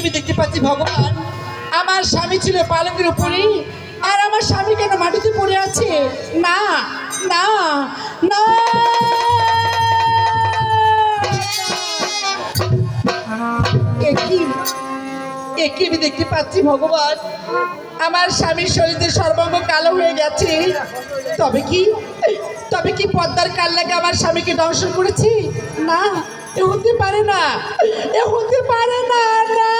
আমি দেখতে পাচ্ছি, ভগবান? আমার স্বামী ছিল পালকের উপরে আর আমার স্বামী কেন মাটিতে পড়ে আছে? না না না। একই একই আমি দেখতে পাচ্ছি, ভগবান? আমার স্বামীর শরীরে সর্বাঙ্গ কালো হয়ে গেছে। তবে কি? তবে কি পদ্মার কাল্লাকে আমার স্বামীকে দংশন করেছি? না এ হতে পারে না, এ হতে পারে না না।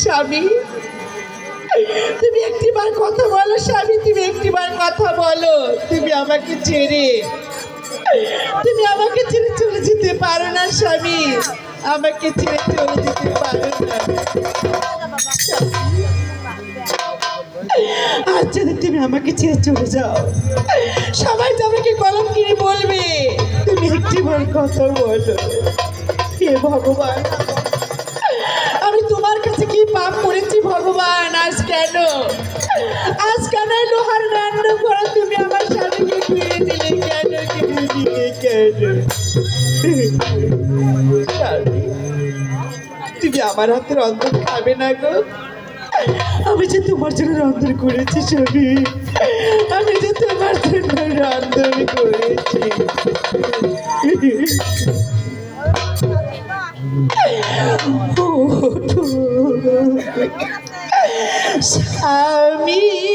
স্বামী, তুমি একটিবার কথা বলো, স্বামী, তুমি একটিবার কথা বলো। তুমি আমাকে ছেড়ে, তুমি আমাকে ছেড়ে চলে যেতে পারো না, স্বামী। আমাকে ছেড়ে চলে যেতে পারো না। আচ্ছা তুমি আমাকে ছেড়ে চলে যাও, সবাই তো আমাকে কলম কিনে বলবে। তুমি একটিবার কথা বলো। হে ভগবান, আমি তোমার কাছে কি পাপ করেছি ভগবান? আজ কেন? আজ কেন লোহার রান্ড করে তুমি আমার স্বামীকে ফিরে দিলে? কেন দিলে? কেন? তুমি আমার হাতের অন্তর খাবে না গো। আমি যে তোমার জন্য রন্ধন করেছি ছবি আমি যে তোমার জন্য রন্ধন করেছি স্বামী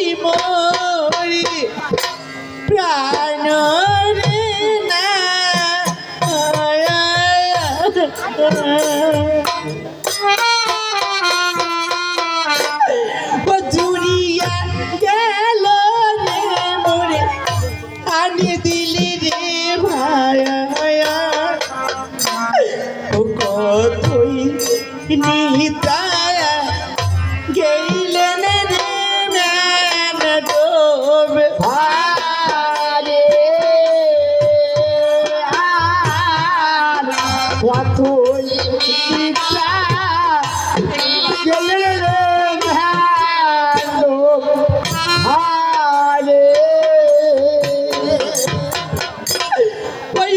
কতই পিতা গেলে রে ভালো আরে ওই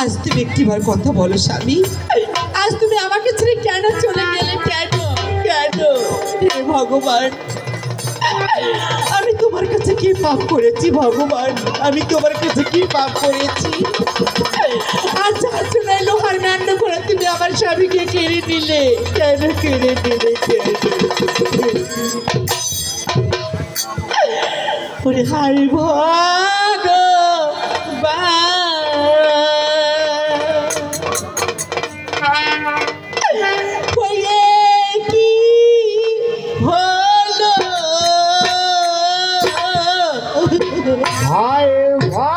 আজ তুমি একটিবার কথা বলো স্বামী। আজ তুমি আমাকে ছেড়ে কেন চলে ভগবান। আমি তোমার কাছে কি পাপ করেছি, ভগবান? আমি তোমার কাছে কি পাপ করেছি? আজ যার লোহার ম্যান্ড করে তুমি আমার স্বামীকে কেড়ে নিলে। কেন কেড়ে নিলে কেন ওরে হাই ভগবান!